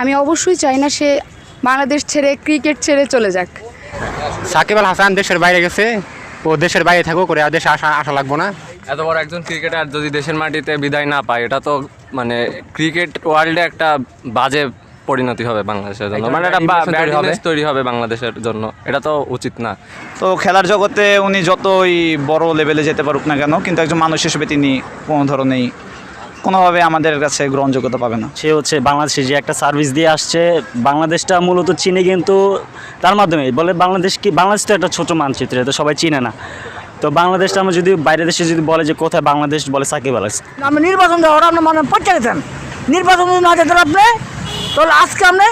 আমি অবশ্যই চাই না সে বাংলাদেশ ছেড়ে ক্রিকেট ছেড়ে চলে যাক। সাকিব আল হাসান দেশের বাইরে গেছে ও দেশের বাইরে থাকুক করে আর দেশে আসা আসা লাগবো না। এত বড় একজন ক্রিকেটার যদি দেশের মাটিতে বিদায় না পায় এটা তো মানে ক্রিকেট ওয়ার্ল্ডে একটা বাজে পরিণতি হবে বাংলাদেশের জন্য। মানে একটা ব্যাড তৈরি হবে। ইমেজ তৈরি হবে বাংলাদেশের জন্য। এটা তো উচিত না। তো খেলার জগতে উনি যতই বড় লেভেলে যেতে পারুক না কেন কিন্তু একজন মানুষ হিসেবে তিনি কোনো ধরনেরই কোনোভাবে আমাদের কাছে গ্রহণযোগ্যতা পাবে না। সে হচ্ছে বাংলাদেশে যে একটা সার্ভিস দিয়ে আসছে বাংলাদেশটা মূলত চিনে কিন্তু তার মাধ্যমে বলে বাংলাদেশ কি বাংলাদেশ তো একটা ছোটো মানচিত্র তো সবাই চিনে না। তো বাংলাদেশটা আমরা যদি বাইরের দেশে যদি বলে যে কোথায় বাংলাদেশ বলে সাকিব আল আমরা নির্বাচন দেওয়ার আপনার মানে গেছেন নির্বাচন যদি না যেতেন আপনি তাহলে আজকে আপনি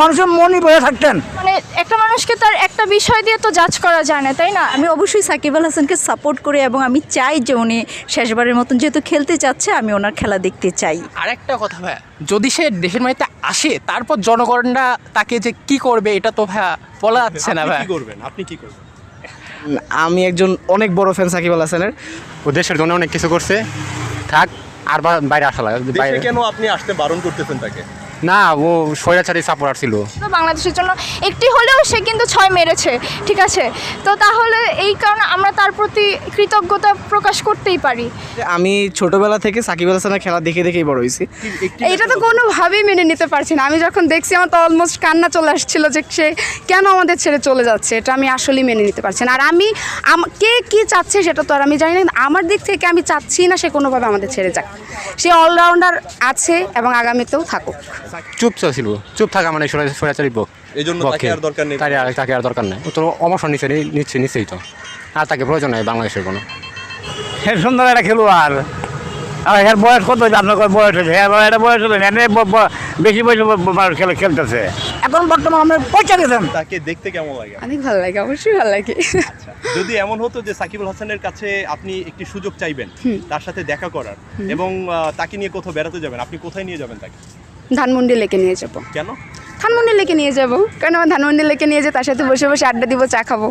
মানুষের মনই বয়ে থাকতেন। মানে একটা মানুষকে তার একটা বিষয় দিয়ে তো জাজ করা যায় না তাই না? আমি অবশ্যই সাকিব আল হাসানকে সাপোর্ট করি এবং আমি চাই যে উনি শেষবারের মতন যেহেতু খেলতে চাচ্ছে আমি ওনার খেলা দেখতে চাই। আর একটা কথা ভাইয়া যদি সে দেশের মাটিতে আসে তারপর জনগণরা তাকে যে কি করবে এটা তো ভাইয়া বলা যাচ্ছে না ভাইয়া। করবেন? আপনি কি করবেন? আমি একজন অনেক বড় ফ্যান সাকিব আল হাসানের। ও দেশের জন্য অনেক কিছু করছে। থাক আর বাইরে আসা লাগে কেন আপনি আসতে বারণ করতেছেন তাকে? না ও স্বৈরাচারী সাপোর্টার ছিল। তো বাংলাদেশের জন্য। একটি হলেও সে কিন্তু ছয় মেরেছে ঠিক আছে? তো তাহলে এই কারণে আমরা তার প্রতি কৃতজ্ঞতা প্রকাশ করতেই পারি। আমি ছোটবেলা থেকে সাকিব আল হাসানের খেলা দেখে দেখেই বড় হয়েছি। এটা তো কোনোভাবেই মেনে নিতে পারছি না। আমি যখন দেখছি আমার তো অলমোস্ট কান্না চলে আসছিল যে সে কেন আমাদের ছেড়ে চলে যাচ্ছে এটা আমি আসলেই মেনে নিতে পারছি না। আর আমি আম- কে কি চাচ্ছে সেটা তো আর আমি জানি না আমার দিক থেকে আমি চাচ্ছি না সে কোনোভাবে আমাদের ছেড়ে যাক। সে অলরাউন্ডার আছে এবং আগামীতেও থাকুক। চুপ চলছিল। চুপ থাকা মানে স্বৈরা- স্বৈরাচারী পক্ষ এই জন্য তাকে আর দরকার নেই। তাকে আর তাকে আর দরকার নেই। ও তো অবসর নিচ্ছে নিচ্ছে নিচ্ছেই তো। আর তাকে প্রয়োজন নেই বাংলাদেশের কোনো। হ্যাঁ সুন্দর একটা খেলোয়াড়। আর এর বয়স কত হয়েছে আপনার বয়স হয়েছে হ্যাঁ এটা বয়স হয়েছে ব- বেশি বয়সে মানুষ খেলে খেলতেছে। এখন বর্তমান আপনি পৌঁছে গেছেন। তাকে দেখতে কেমন লাগে? অনেক ভালো লাগে অবশ্যই ভালো লাগে। যদি এমন হতো যে সাকিবুল হাসানের কাছে আপনি একটি সুযোগ চাইবেন তার সাথে দেখা করার এবং তাকে নিয়ে কোথাও বেড়াতে যাবেন আপনি কোথায় নিয়ে যাবেন তাকে? ধানমন্ডি লেকে নিয়ে যাব। কেন? ধানমন্ডি লেকে নিয়ে যাব। কারণ আমার ধানমন্ডি লেকে নিয়ে যে তার সাথে বসে বসে আড্ডা দিব চা খাব।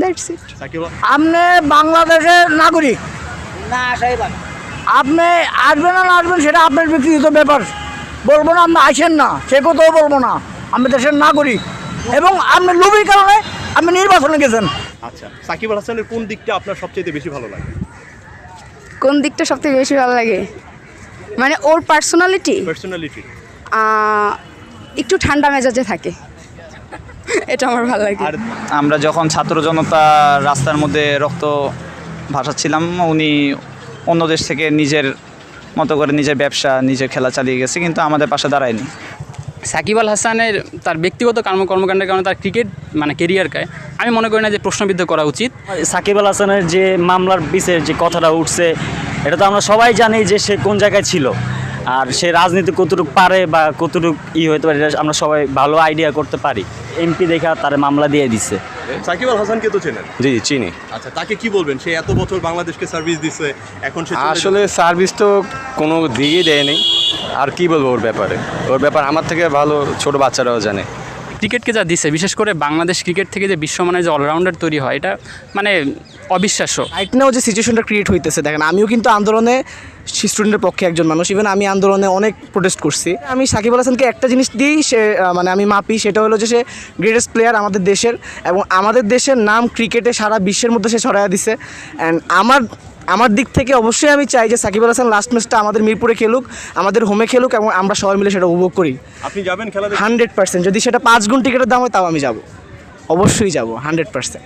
দ্যাটস ইট সাকিব আপনি বাংলাদেশের নাগরিক? না আপনি আসবেন না না আসবেন সেটা আপনার ব্যক্তিগত ব্যাপার। বলব না আপনি আসেন না। সে কোথাও বলব না। আমি দেশের নাগরিক। এবং আপনি লোভীর কারণে আপনি নির্বাচনে গেছেন। আচ্ছা সাকিব আল হাসানের কোন দিকটা আপনার সবচেয়ে বেশি ভালো লাগে? কোন দিকটা সবথেকে বেশি ভালো লাগে? মানে ওর পার্সোনালিটি পার্সোনালিটি একটু ঠান্ডা মেজাজে থাকে। এটা আমার ভালো লাগে। আর আমরা যখন ছাত্র জনতা রাস্তার মধ্যে রক্ত ভাসাচ্ছিলাম উনি অন্য দেশ থেকে নিজের মতো করে নিজের ব্যবসা নিজের খেলা চালিয়ে গেছে কিন্তু আমাদের পাশে দাঁড়ায়নি। সাকিব আল হাসানের তার ব্যক্তিগত কর্ম কর্মকাণ্ডের কারণে তার ক্রিকেট মানে কেরিয়ারকে আমি মনে করি না যে প্রশ্নবিদ্ধ করা উচিত। সাকিব আল হাসানের যে মামলার বিষয়ে যে কথাটা উঠছে এটা তো আমরা সবাই জানি যে সে কোন জায়গায় ছিল। আর সে রাজনীতি কতটুকু পারে বা কতটুকু ই হতে পারে এটা আমরা সবাই ভালো আইডিয়া করতে পারি। এমপি দেখা তার মামলা দিয়ে দিচ্ছে সাকিব আল হাসানকে তো চেনেন? জি জি চিনি। আচ্ছা তাকে কি বলবেন? সে এত বছর বাংলাদেশকে সার্ভিস দিছে এখন সে আসলে সার্ভিস তো কোনো দিকেই দেয়নি। আর কি বলব ওর ব্যাপারে? ওর ব্যাপার আমার থেকে ভালো ছোট বাচ্চারাও জানে। ক্রিকেটকে যা দিচ্ছে বিশেষ করে বাংলাদেশ ক্রিকেট থেকে যে বিশ্বমানের যে অলরাউন্ডার তৈরি হয়, এটা মানে অবিশ্বাস্য। রাইট নাও যে সিচুয়েশনটা ক্রিয়েট হইতেছে, দেখেন, আমিও কিন্তু আন্দোলনে স্টুডেন্টের পক্ষে একজন মানুষ ইভেন আমি আন্দোলনে অনেক প্রোটেস্ট করছি। আমি সাকিব আল হাসানকে একটা জিনিস দিয়েই সে মানে আমি মাপি, সেটা হলো যে সে গ্রেটেস্ট প্লেয়ার আমাদের দেশের, এবং আমাদের দেশের নাম ক্রিকেটে সারা বিশ্বের মধ্যে সে ছড়াইয়া দিছে। অ্যান্ড আমার আমার দিক থেকে অবশ্যই আমি চাই যে সাকিব আল হাসান লাস্ট ম্যাচটা আমাদের মিরপুরে খেলুক আমাদের হোমে খেলুক এবং আমরা সবাই মিলে সেটা উপভোগ করি। আপনি যাবেন খেলা হান্ড্রেড পার্সেন্ট যদি সেটা পাঁচ গুণ টিকিটের দাম হয় তাও আমি যাব। অবশ্যই যাব হান্ড্রেড পার্সেন্ট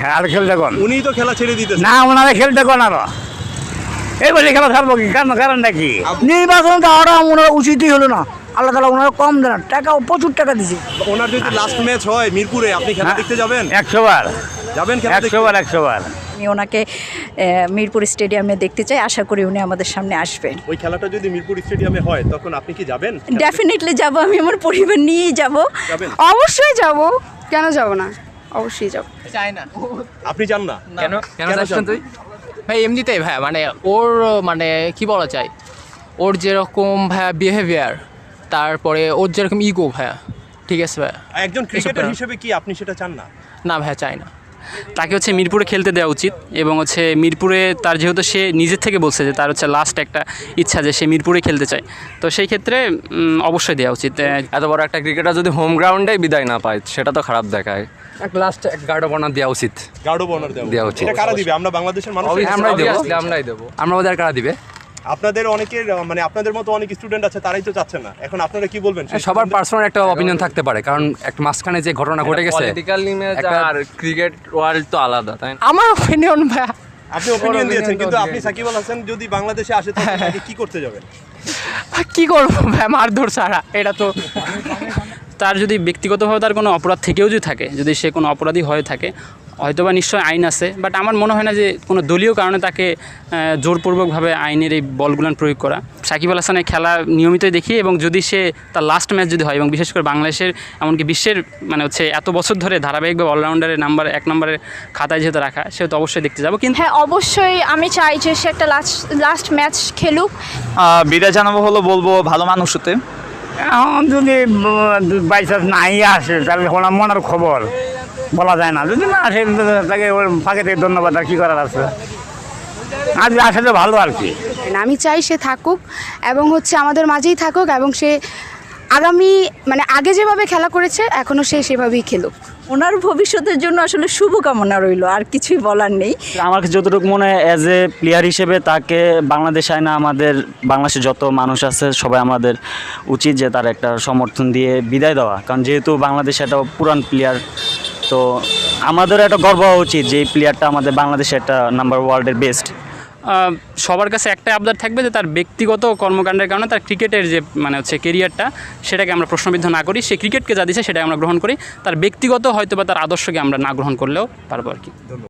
হ্যাঁ আর খেলতে কোন? উনিই তো খেলা ছেড়ে দিতে না ওনারা খেলতে কোন আরও? এই বলে খেলা ছাড়বো কি? কারণ কারণটা কি? নির্বাচন দেওয়াটা ওনার উচিতই হলো না। আল্লাহ তালা ওনারা কম দেন। টাকা প্রচুর টাকা দিছে। ওনার যদি লাস্ট ম্যাচ হয় মিরপুরে আপনি খেলা দেখতে যাবেন? একশো বার। যাবেন খেলা দেখতে? একশো বার একশো বার। আমি ওনাকে মিরপুর স্টেডিয়ামে দেখতে চাই। আশা করি উনি আমাদের সামনে আসবেন ওই খেলাটা যদি মিরপুর স্টেডিয়ামে হয় তখন আপনি কি যাবেন? ডেফিনেটলি যাব। আমি আমার পরিবার নিয়েই যাব। অবশ্যই যাব। কেন যাব না? অবশ্যই যাব। চাই না। আপনি যান না? কেন কেন চান? তুই? ভাই এমনিতেই ভাই মানে ওর মানে কি বলা যায়? ওর যেরকম ভাইয়া বিহেভিয়ার তারপরে ওর যেরকম ইগো ভাইয়া ঠিক আছে ভাইয়া? একজন ক্রিকেটার হিসেবে কি আপনি সেটা চান না? না ভাইয়া চাই না। তাকে হচ্ছে মিরপুরে খেলতে দেওয়া উচিত এবং হচ্ছে মিরপুরে তার যেহেতু সে নিজের থেকে বলছে যে তার হচ্ছে লাস্ট একটা ইচ্ছা যে সে মিরপুরে খেলতে চায়। তো সেই ক্ষেত্রে অবশ্যই দেওয়া উচিত। এত বড় একটা ক্রিকেটার যদি হোম গ্রাউন্ডে বিদায় না পায় সেটা তো খারাপ দেখায়। এক লাস্ট এক গার্ড অফ অনার দেওয়া উচিত। গার্ড অফ অনার দেওয়া উচিত। কারা দিবে? আমরা বাংলাদেশের মানুষ আমরাই দেবো। আমরাই দেবো। আমরা ওদের কারা দিবে? আপনাদের অনেকের মানে আপনাদের মতো অনেক স্টুডেন্ট আছে তারাই তো চাচ্ছে না। এখন আপনারা কি বলবেন? সবার পার্সোনাল একটা অপিনিয়ন থাকতে পারে কারণ একটা মাঝখানে যে ঘটনা ঘটে গেছে পলিটিক্যাল ইমেজ আর ক্রিকেট ওয়ার্ল্ড তো আলাদা তাই না? আমার অপিনিয়ন ভাইয়া। আপনি ওপিনিয়ন দিয়েছেন কিন্তু আপনি সাকিব আল হাসান যদি বাংলাদেশে আসে তাহলে কি করতে যাবেন? কি করব ভাই মারধর ছাড়া এটা তো তার যদি ব্যক্তিগতভাবে তার কোনো অপরাধ থেকেও যদি থাকে যদি সে কোনো অপরাধী হয়ে থাকে হয়তোবা নিশ্চয় আইন আছে বাট আমার মনে হয় না যে কোনো দলীয় কারণে তাকে জোরপূর্বকভাবে আইনের এই বলগুলান প্রয়োগ করা। সাকিব আল হাসানের খেলা নিয়মিতই দেখি এবং যদি সে তার লাস্ট ম্যাচ যদি হয় এবং বিশেষ করে বাংলাদেশের এমনকি বিশ্বের মানে হচ্ছে এত বছর ধরে ধারাবাহিকভাবে অলরাউন্ডারের নাম্বার এক নম্বরের খাতায় যেহেতু রাখা সেহেতু অবশ্যই দেখতে যাব। কিন্তু হ্যাঁ অবশ্যই আমি চাই যে সে একটা লাস্ট লাস্ট ম্যাচ খেলুক। বিদায় জানাব হলো বলব ভালো মানুষ হতে। এখন যদি বাই চান্স নাই আসে, তাহলে ওনার মনের খবর বলা যায় না। যদি না আসে তাকে ফাঁকে থেকে ধন্যবাদ, আর কী করার আছে? আজ আসে তো ভালো আর কি। আমি চাই সে থাকুক এবং হচ্ছে আমাদের মাঝেই থাকুক এবং সে আগামী মানে আগে যেভাবে খেলা করেছে এখনও সে সেভাবেই খেলুক। ওনার ভবিষ্যতের জন্য আসলে শুভকামনা রইল, আর কিছুই বলার নেই। আমার যতটুকু মনে হয় অ্যাজ এ প্লেয়ার হিসেবে তাকে বাংলাদেশ আয় না আমাদের বাংলাদেশে যত মানুষ আছে, সবাই আমাদের উচিত যে তার একটা সমর্থন দিয়ে বিদায় দেওয়া। কারণ যেহেতু বাংলাদেশ একটা পুরান প্লেয়ার তো আমাদের একটা গর্ব হওয়া উচিত যে এই প্লেয়ারটা আমাদের বাংলাদেশে একটা নাম্বার ওয়ার্ল্ডের বেস্ট সবার কাছে একটাই আবদার থাকবে যে তার ব্যক্তিগত কর্মকাণ্ডের কারণে তার ক্রিকেটের যে মানে হচ্ছে কেরিয়ারটা সেটাকে আমরা প্রশ্নবিদ্ধ না করি। সে ক্রিকেটকে যা দিচ্ছে সেটাই আমরা গ্রহণ করি। তার ব্যক্তিগত হয়তো বা তার আদর্শকে আমরা না গ্রহণ করলেও পারব আর কি।